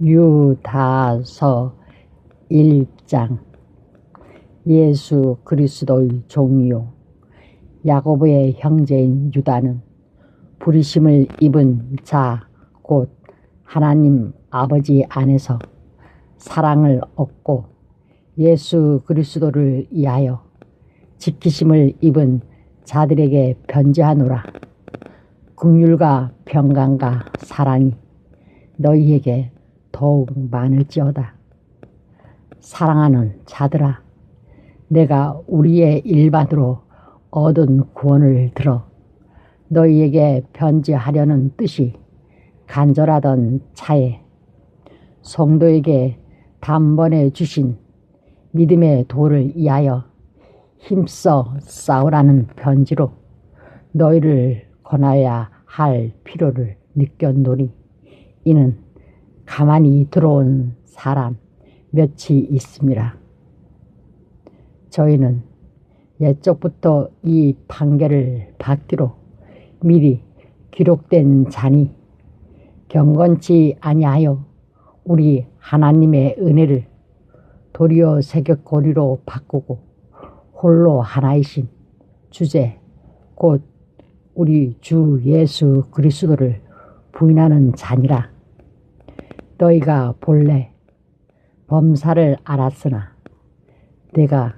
유다서 1장 예수 그리스도의 종이요 야고보의 형제인 유다는 부리심을 입은 자 곧 하나님 아버지 안에서 사랑을 얻고 예수 그리스도를 위하여 지키심을 입은 자들에게 편지하노라. 국률과 평강과 사랑이 너희에게 더욱 많을지어다. 사랑하는 자들아, 내가 우리의 일반으로 얻은 구원을 들어 너희에게 편지하려는 뜻이 간절하던 차에 성도에게 단번에 주신 믿음의 도를 위하여 힘써 싸우라는 편지로 너희를 권하여야 할 필요를 느꼈노니 이는 가만히 들어온 사람 몇이 있습니다. 저희는 옛적부터 이 판결을 받기로 미리 기록된 자니 경건치 아니하여 우리 하나님의 은혜를 도리어 세격거리로 바꾸고 홀로 하나이신 주제 곧 우리 주 예수 그리스도를 부인하는 자니라. 너희가 본래 범사를 알았으나 내가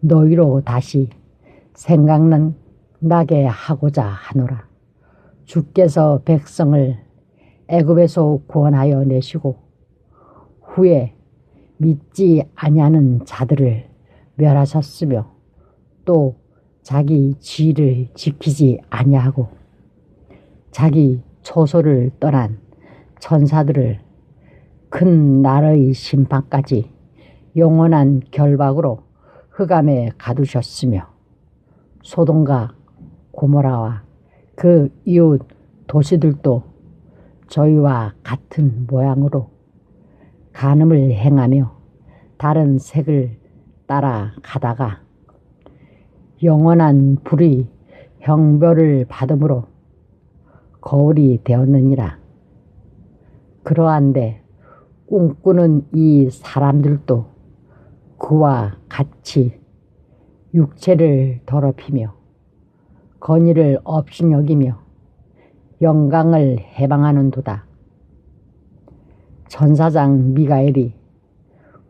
너희로 다시 생각나게 하고자 하노라. 주께서 백성을 애굽에서 구원하여 내시고 후에 믿지 아니하는 자들을 멸하셨으며 또 자기 지위를 지키지 아니하고 자기 초소를 떠난 천사들을 큰 나라의 심판까지 영원한 결박으로 흑암에 가두셨으며 소돔과 고모라와 그 이웃 도시들도 저희와 같은 모양으로 간음을 행하며 다른 색을 따라 가다가 영원한 불이 형벌을 받음으로 거울이 되었느니라. 그러한데 꿈꾸는 이 사람들도 그와 같이 육체를 더럽히며 건의를 없이 여기며 영광을 해방하는 도다. 전사장 미가엘이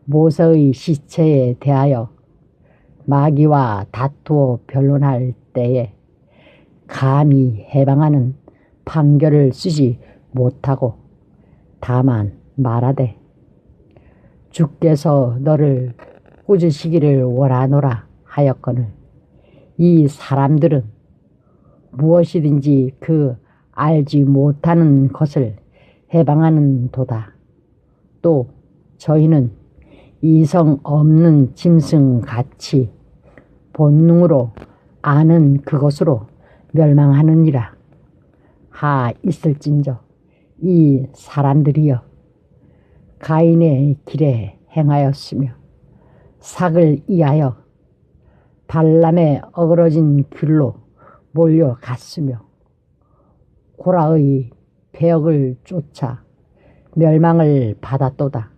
모세의 시체에 대하여 마귀와 다투어 변론할 때에 감히 해방하는 판결을 쓰지 못하고 다만 말하되 주께서 너를 꾸짖으시기를 원하노라 하였거늘 이 사람들은 무엇이든지 그 알지 못하는 것을 해방하는 도다. 또 저희는 이성 없는 짐승 같이 본능으로 아는 그것으로 멸망하느니라. 하 있을진저 이 사람들이여 가인의 길에 행하였으며 삭을 이하여 발람의 어그러진 길로 몰려갔으며 고라의 배역을 쫓아 멸망을 받았도다.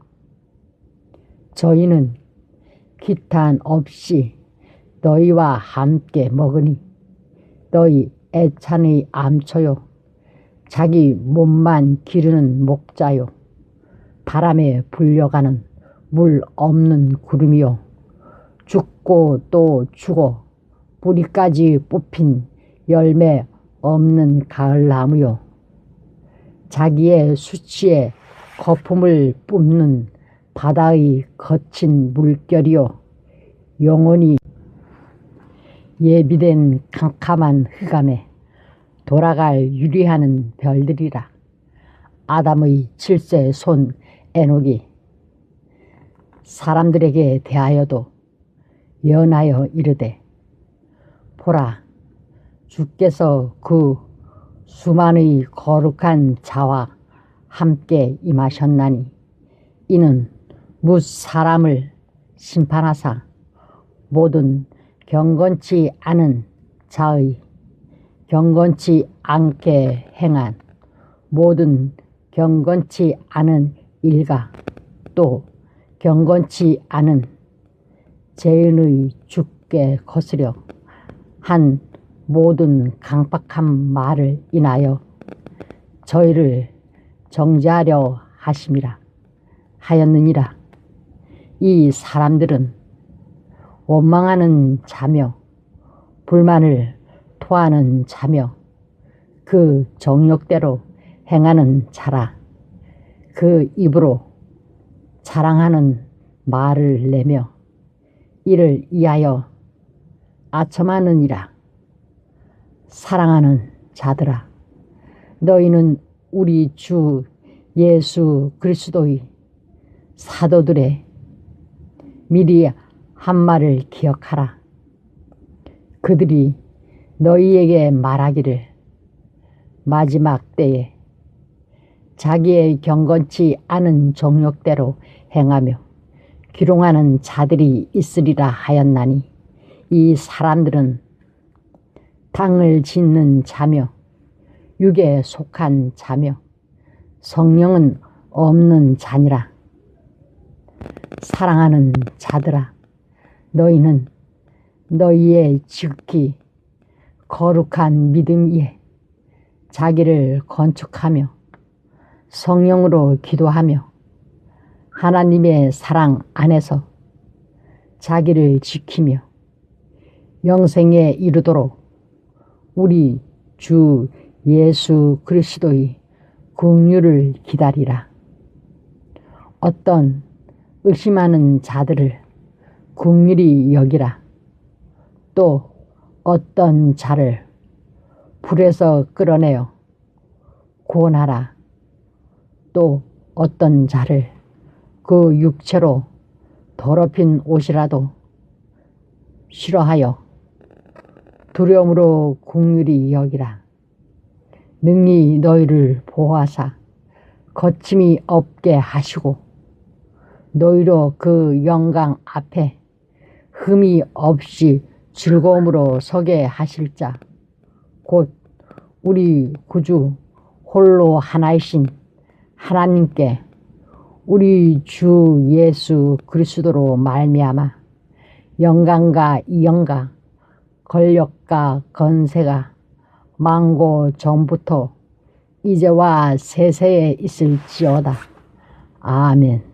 저희는 기탄 없이 너희와 함께 먹으니 너희 애찬의 암초요 자기 몸만 기르는 목자요 바람에 불려가는 물 없는 구름이요. 죽고 또 죽어 뿌리까지 뽑힌 열매 없는 가을나무요. 자기의 수치에 거품을 뿜는 바다의 거친 물결이요. 영원히 예비된 캄캄한 흑암에 돌아갈 유리하는 별들이라. 아담의 칠세 손 에녹이 사람들에게 대하여도 연하여 이르되 보라 주께서 그 수만의 거룩한 자와 함께 임하셨나니 이는 무 사람을 심판하사 모든 경건치 않은 자의 경건치 않게 행한 모든 경건치 않은 일가 또 경건치 않은 죄인의 죽게 거스려 한 모든 강박한 말을 인하여 저희를 정죄하려 하심이라 하였느니라. 이 사람들은 원망하는 자며 불만을 토하는 자며 그 정욕대로 행하는 자라 그 입으로 자랑하는 말을 내며 이를 위하여 아첨하느니라 사랑하는 자들아 너희는 우리 주 예수 그리스도의 사도들의 미리 한 말을 기억하라. 그들이 너희에게 말하기를 마지막 때에 자기의 경건치 않은 정욕대로 행하며 기롱하는 자들이 있으리라 하였나니 이 사람들은 땅을 짓는 자며 육에 속한 자며 성령은 없는 자니라. 사랑하는 자들아, 너희는 너희의 지극히 거룩한 믿음 위에 자기를 건축하며 성령으로 기도하며 하나님의 사랑 안에서 자기를 지키며 영생에 이르도록 우리 주 예수 그리스도의 긍휼을 기다리라. 어떤 의심하는 자들을 긍휼히 여기라. 또 어떤 자를 불에서 끌어내어 구원하라. 또 어떤 자를 그 육체로 더럽힌 옷이라도 싫어하여 두려움으로 긍휼히 여기라. 능히 너희를 보호하사 거침이 없게 하시고 너희로 그 영광 앞에 흠이 없이 즐거움으로 서게 하실 자 곧 우리 구주 홀로 하나이신 하나님께 우리 주 예수 그리스도로 말미암아 영광과 이영과 권력과 건세가 망고 전부터 이제와 세세에 있을지어다. 아멘.